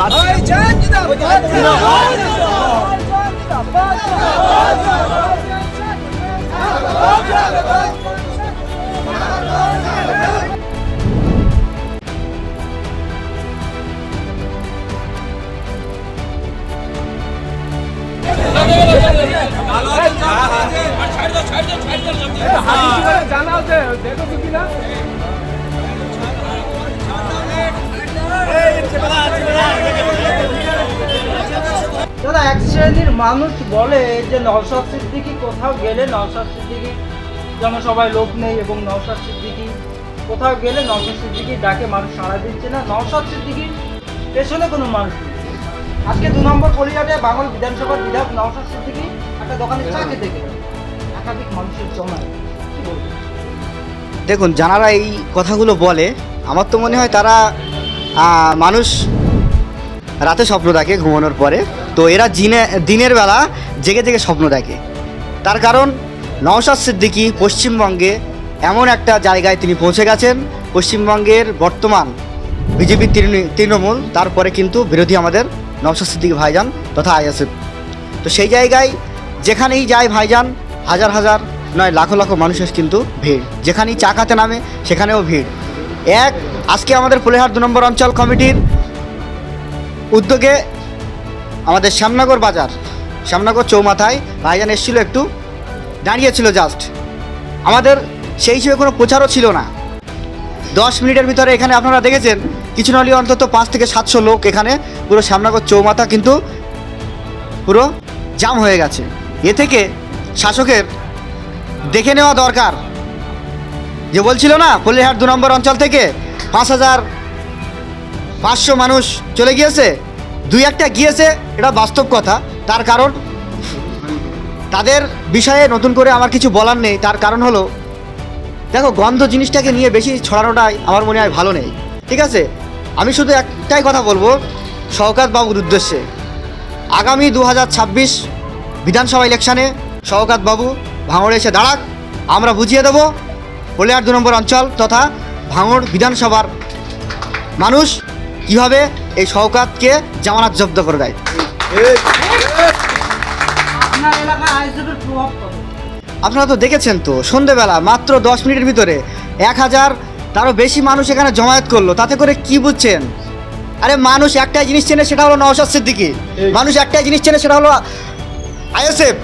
দাদা এক শ্রেণির মানুষ বলে যে নওশাদ সিদ্দিকি কোথাও গেলে নওশাদ সিদ্দিকি, যেন সবাই লোক নেই এবং নওশাদ সিদ্দিকি কোথাও গেলে নওশাদ সিদ্দিকি ডাকে, মানুষ সাড়া দিচ্ছে না। নওশাদ সিদ্দিকি পেছনে কোনো মানুষ আজকে দু নম্বর পরিবারে বাংলা বিধানসভার বিধায়ক নওশাদ সিদ্দিকি একটা দোকানে চা খেতে গেলেন। একাধিক মানুষের জমায় দেখুন যারা এই কথাগুলো বলে, আমার তো মনে হয় তারা মানুষ রাতে স্বপ্ন দেখে ঘুমানোর পরে। তো এরা জিনে, দিনের বেলা জেগে জেগে স্বপ্ন দেখে। তার কারণ, নওশাদ সিদ্দিকী পশ্চিমবঙ্গে এমন একটা জায়গায় তিনি পৌঁছে গেছেন, পশ্চিমবঙ্গের বর্তমান বিজেপি তৃণমূল, তারপরে কিন্তু বিরোধী আমাদের নওশাদ সিদ্দিকী ভাইজান তথা আইএসএফ। তো সেই জায়গায় যেখানেই যায় ভাইজান, হাজার হাজার, নয় লাখো লাখো মানুষের কিন্তু ভিড়। যেখানেই চা খাতে নামে, সেখানেও ভিড়। এক, আজকে আমাদের ফুলেহাট দু নম্বর অঞ্চল কমিটির উদ্যোগে আমাদের শ্যামনগর বাজার। শ্যামনগর চৌমাথায় ভাইজান এসেছিল একটু, দাঁড়িয়েছিল জাস্ট আমাদের সেই হিসেবে কোনো প্রচারও ছিল না। দশ মিনিটের ভিতরে এখানে আপনারা দেখেছেন, কিছু নলি অন্তত পাঁচ থেকে সাতশো লোক এখানে পুরো শ্যামনগর চৌমাথা কিন্তু পুরো জাম হয়ে গেছে। এ থেকে শাসকের দেখে নেওয়া দরকার। যে বলছিল না পল্লীহাট দু নম্বর অঞ্চল থেকে পাঁচ হাজার পাঁচশো মানুষ চলে গিয়েছে? দুই একটা গিয়েছে, এটা বাস্তব কথা। তার কারণ, তাদের বিষয়ে নতুন করে আমার কিছু বলার নেই। তার কারণ হলো, দেখো, গন্ধ জিনিসটাকে নিয়ে বেশি ছড়ানোটাই আমার মনে হয় ভালো নেই। ঠিক আছে? আমি শুধু একটাই কথা বলব, শওকাত বাবুর উদ্দেশ্যে। আগামী দু হাজার ছাব্বিশ বিধানসভা ইলেকশনে শওকাত বাবু ভাঙড়ে এসে দাঁড়াক, আমরা বুঝিয়ে দেবো। হলিয়ার দু নম্বর অঞ্চল তথা ভাঙড় বিধানসভার মানুষ কীভাবে এই শওকাতকে জামানত জব্দ করে দেয়? আপনার তো দেখেছেন তো সন্ধেবেলা মাত্র দশ মিনিটের ভিতরে এক হাজার তারও বেশি মানুষ এখানে জমায়েত করল। তাতে করে কি বুঝছেন? আরে মানুষ একটাই জিনিস চেনে সেটা হলো নওশাদ সিদ্দিকি। মানুষ একটাই জিনিস চেনে সেটা হলো আইএসএফ।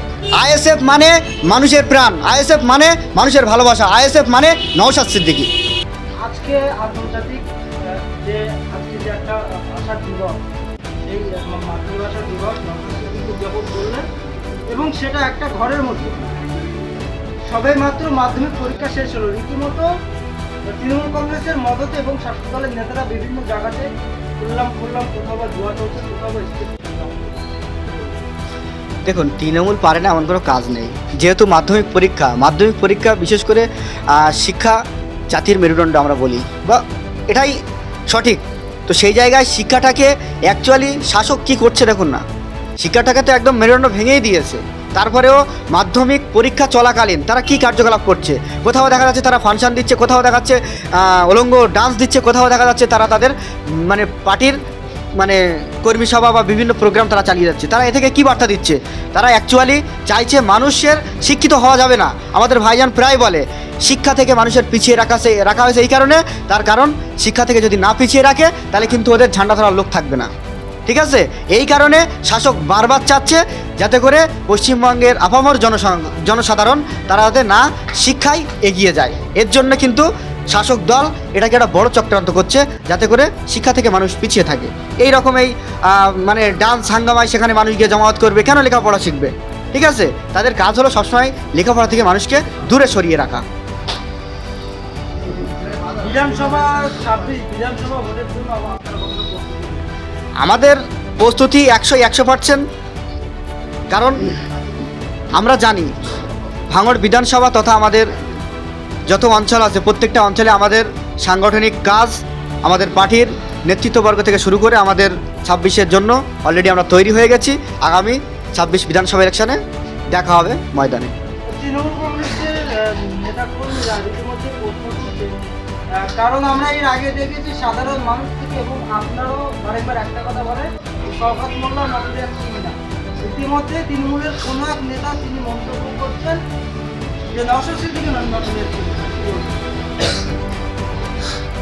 আইএসএফ মানে মানুষের প্রাণ আইএসএফ মানে মানুষের ভালোবাসা আইএসএফ মানে নওশাদ সিদ্দিকি। আজকে আন্তর্জাতিক যে আজকে যে একটা ভাষা দিবস সেই আহ, মাতৃভাষা দিবস কিন্তু উদযাপন করলেন এবং সেটা একটা ঘরের মধ্যে। সবে মাত্র মাধ্যমিক পরীক্ষা শেষ হলো। রীতিমতো তৃণমূল কংগ্রেসের মদতে এবং শাসক দলের নেতারা বিভিন্ন জায়গাতে খুললাম খুললাম কোথাও বা জুয়া চলছে কোথাও বা দেখুন তৃণমূল পারে না এমন কোনো কাজ নেই। যেহেতু মাধ্যমিক পরীক্ষা মাধ্যমিক পরীক্ষা বিশেষ করে শিক্ষা জাতির মেরুদণ্ড আমরা বলি বা এটাই সঠিক। তো সেই জায়গায় শিক্ষাটাকে অ্যাকচুয়ালি শাসক কি করছে দেখুন না। শিক্ষাটাকে তো একদম মেরুদণ্ড ভেঙেই দিয়েছে। তারপরেও মাধ্যমিক পরীক্ষা চলাকালীন তারা কি কার্যকলাপ করছে? কোথাও দেখা যাচ্ছে তারা ফাংশন দিচ্ছে, কোথাও দেখা যাচ্ছে অলঙ্গ ডান্স দিচ্ছে, কোথাও দেখা যাচ্ছে তারা তাদের মানে পার্টির মানে কর্মী সভা বা বিভিন্ন প্রোগ্রাম তারা চালিয়ে যাচ্ছে। তারা এ থেকে কী বার্তা দিচ্ছে? তারা অ্যাকচুয়ালি চাইছে মানুষের শিক্ষিত হওয়া যাবে না। আমাদের ভাইজান প্রায় বলে, শিক্ষা থেকে মানুষের পিছিয়ে রাখা সে- রাখা হয়েছে এই কারণে। তার কারণ, শিক্ষা থেকে যদি না পিছিয়ে রাখে, তাহলে কিন্তু ওদের ঝান্ডা ধরার লোক থাকবে না। ঠিক আছে? এই কারণে শাসক বারবার চাচ্ছে যাতে করে পশ্চিমবঙ্গের আপামর জনসং- জনসাধারণ তারা যাতে না শিক্ষায় এগিয়ে যায়। এর জন্য কিন্তু শাসক দল এটাকে একটা বড় চক্রান্ত করছে যাতে করে শিক্ষা থেকে মানুষ পিছিয়ে থাকে। এই রকম এই মানে ডান্স হাঙ্গামায় সেখানে মানুষ গিয়ে জমায়েত করবে কেন লেখাপড়া শিখবে? ঠিক আছে? তাদের কাজ হলো সবসময় লেখাপড়া থেকে মানুষকে দূরে সরিয়ে রাখা। বিধানসভা বিধানসভা ভোটের জন্য আপনারা কতটা প্রস্তুতি আমাদের প্রস্তুতি একশো একশো পার্সেন্ট। কারণ আমরা জানি ভাঙড় বিধানসভা তথা আমাদের যত অঞ্চল আছে, প্রত্যেকটা অঞ্চলে আমাদের সাংগঠনিক কাজ আমাদের পার্টির নেতৃত্ববর্গ থেকে শুরু করে আমাদের ছাব্বিশের জন্য অলরেডি আমরা তৈরি হয়ে গেছি। আগামী ছাব্বিশ বিধানসভা ইলেকশনে দেখা হবে ময়দানে। কারণ আমরা এর আগে দেখেছি সাধারণ মানুষ থেকে এবং আপনারও একটা কথা বলে মোল্লা ইতিমধ্যে তৃণমূলের কোনো এক নেতা তিনি মন্তব্য করছেন যে নশো সিদ্দিকি নজরিয়া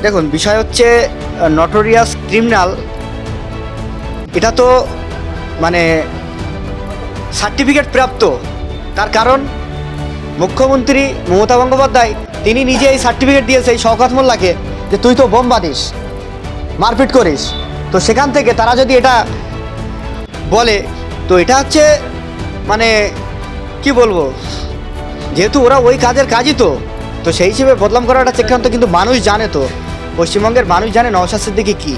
দেখুন, বিষয় হচ্ছে নটোরিয়াস ক্রিমিনাল এটা তো মানে সার্টিফিকেট প্রাপ্ত। তার কারণ, মুখ্যমন্ত্রী মমতা বন্দ্যোপাধ্যায়, তিনি নিজে এই সার্টিফিকেট দিয়েছে, এই শওকত মোল্লাকে, যে তুই তো বোম বাঁধিস মারপিট করিস। তো সেখান থেকে তারা যদি এটা বলে, তো এটা হচ্ছে মানে কি বলব? যেহেতু ওরা ওই কাজের কাজই তো তো সেই হিসেবে বদলাম করাটা চেক্ষান্ত কিন্তু মানুষ জানে তো। পশ্চিমবঙ্গের মানুষ জানে নওশাদ সিদ্দিকি কী।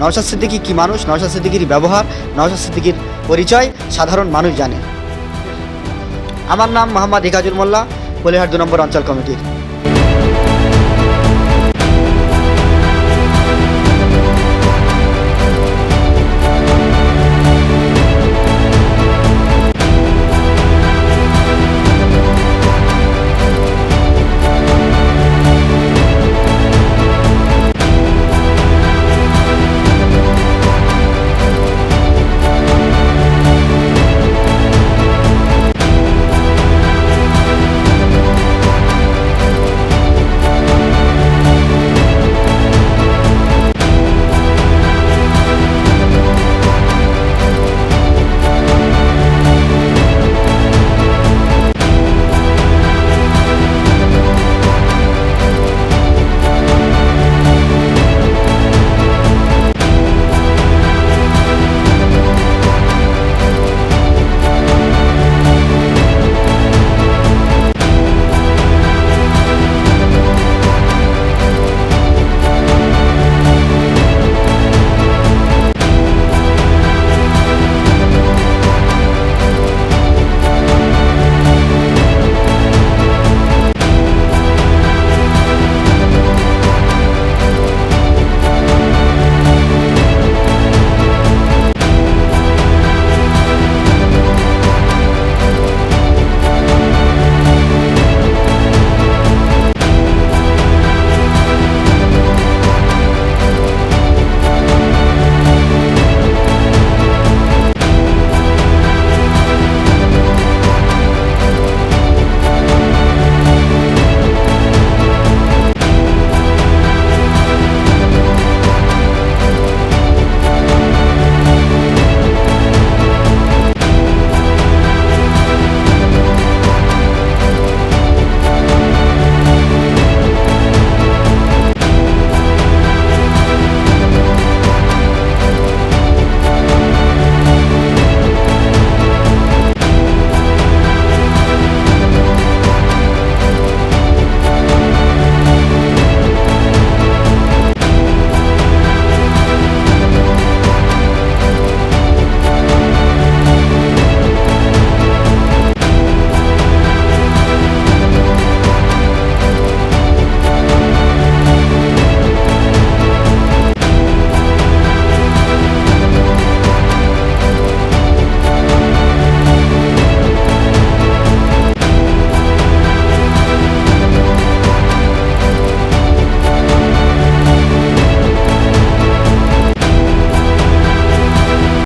নওশাদ সিদ্দিকি কী মানুষ? নওশাদ সিদ্দিকির ব্যবহার, নওশাদ সিদ্দিকির পরিচয় সাধারণ মানুষ জানে। আমার নাম মোহাম্মদ ইকাজুল মোল্লা বলিহার দু নম্বর অঞ্চল কমিটির।